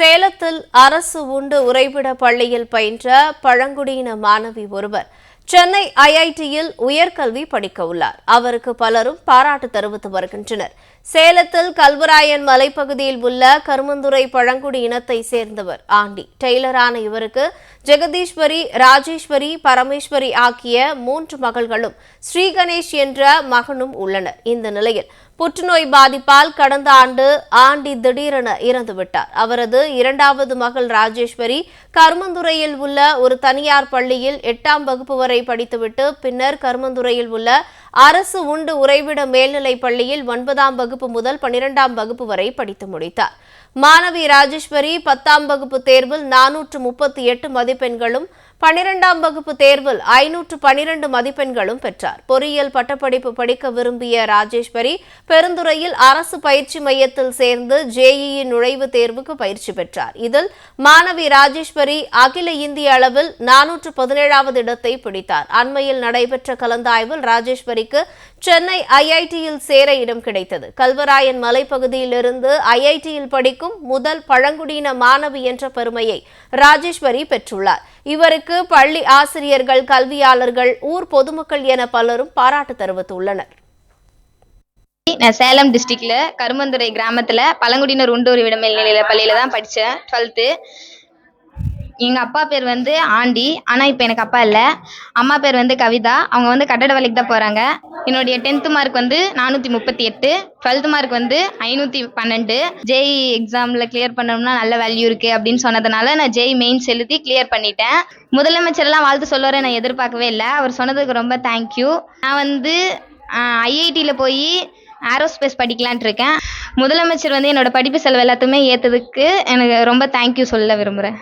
சேலத்தில் அரசு உண்டு உறைவிட பள்ளியில் பயின்ற பழங்குடியின மாணவி ஒருவர் சென்னை ஐஐடியில் உயர்கல்வி படிக்க உள்ளார். அவருக்கு பலரும் பாராட்டு தெரிவித்து வருகின்றனர். சேலத்தில் கல்வராயன் மலைப்பகுதியில் உள்ள கருமந்துறை பழங்குடி இனத்தை சேர்ந்தவர் ஆண்டி. டெய்லரான இவருக்கு ஜெகதீஸ்வரி ராஜேஸ்வரி பரமேஸ்வரி ஆகிய மூன்று மகள்களும் ஸ்ரீகணேஷ் என்ற மகனும் உள்ளனர். இந்த நிலையில் புற்றுநோய் பாதிப்பால் கடந்த ஆண்டு ஆண்டி திடீரென இறந்துவிட்டார். அவரது இரண்டாவது மகள் ராஜேஸ்வரி கருமந்துறையில் உள்ள ஒரு தனியார் பள்ளியில் எட்டாம் வகுப்பு வரை படித்துவிட்டு பின்னர் கருமந்துறையில் உள்ள அரசு உண்டு உறைவிட மேல்நிலைப் பள்ளியில் ஒன்பதாம் வகுப்பு முதல் பனிரெண்டாம் வகுப்பு வரை படித்து முடித்தார். மாணவி ராஜேஸ்வரி பத்தாம் வகுப்பு தேர்வில் நானூற்று முப்பத்தி எட்டு மதிப்பெண்களும் பனிரெண்டாம் வகுப்பு தேர்வில் ஐநூற்று பனிரெண்டு மதிப்பெண்களும் பெற்றார். பொறியியல் பட்டப்படிப்பு படிக்க விரும்பிய ராஜேஸ்வரி பெருந்துறையில் அரசு பயிற்சி மையத்தில் சேர்ந்து ஜேஇஇ நுழைவுத் தேர்வுக்கு பயிற்சி பெற்றார். இதில் மாணவி ராஜேஸ்வரி அகில இந்திய அளவில் நானூற்று பதினேழாவது இடத்தை பிடித்தார். அண்மையில் நடைபெற்ற கலந்தாய்வில் ராஜேஸ்வரிக்கு சென்னை ஐஐடியில் சேர இடம் கிடைத்தது. கல்வராயன் மலைப்பகுதியிலிருந்து ஐஐடியில் படிக்கும் முதல் பழங்குடியின மாணவி என்ற பெருமையை ராஜேஸ்வரி பெற்றுள்ளார். இவருக்கு பள்ளி ஆசிரியர்கள் கல்வியாளர்கள் ஊர் பொதுமக்கள் என பலரும் பாராட்டு தெரிவித்துள்ளனர். நான் சேலம் டிஸ்ட்ரிக்ட்ல கருமந்துறை கிராமத்துல பழங்குடியினர் உண்டூர் விடமேல்நிலையில பள்ளியில தான் படித்தேன் டுவெல்த்து எங்கள் அப்பா பேர் வந்து ஆண்டி. ஆனால் இப்போ எனக்கு அப்பா இல்லை. அம்மா பேர் வந்து கவிதா. அவங்க வந்து கட்டட வேலைக்கு தான் போகிறாங்க என்னுடைய டென்த்து மார்க் வந்து நானூற்றி முப்பத்தி எட்டு டுவெல்த்து மார்க் வந்து ஐநூற்றி பன்னெண்டு. ஜேஇ எக்ஸாமில் கிளியர் பண்ணோம்னா நல்ல வேல்யூ இருக்குது அப்படின்னு சொன்னதுனால நான் ஜேஇ மெயின்ஸ் எழுதி கிளியர் பண்ணிட்டேன். முதலமைச்சர்லாம் வாழ்த்து சொல்லுவார நான் எதிர்பார்க்கவே இல்லை. அவர் சொன்னதுக்கு ரொம்ப தேங்க்யூ நான் வந்து ஐஐடியில் போய் ஏரோஸ்பேஸ் படிக்கலான்ட்டு இருக்கேன். முதலமைச்சர் வந்து என்னோட படிப்பு செலவு எல்லாத்தையுமே ஏற்றதுக்கு எனக்கு ரொம்ப தேங்க்யூ சொல்ல விரும்புகிறேன்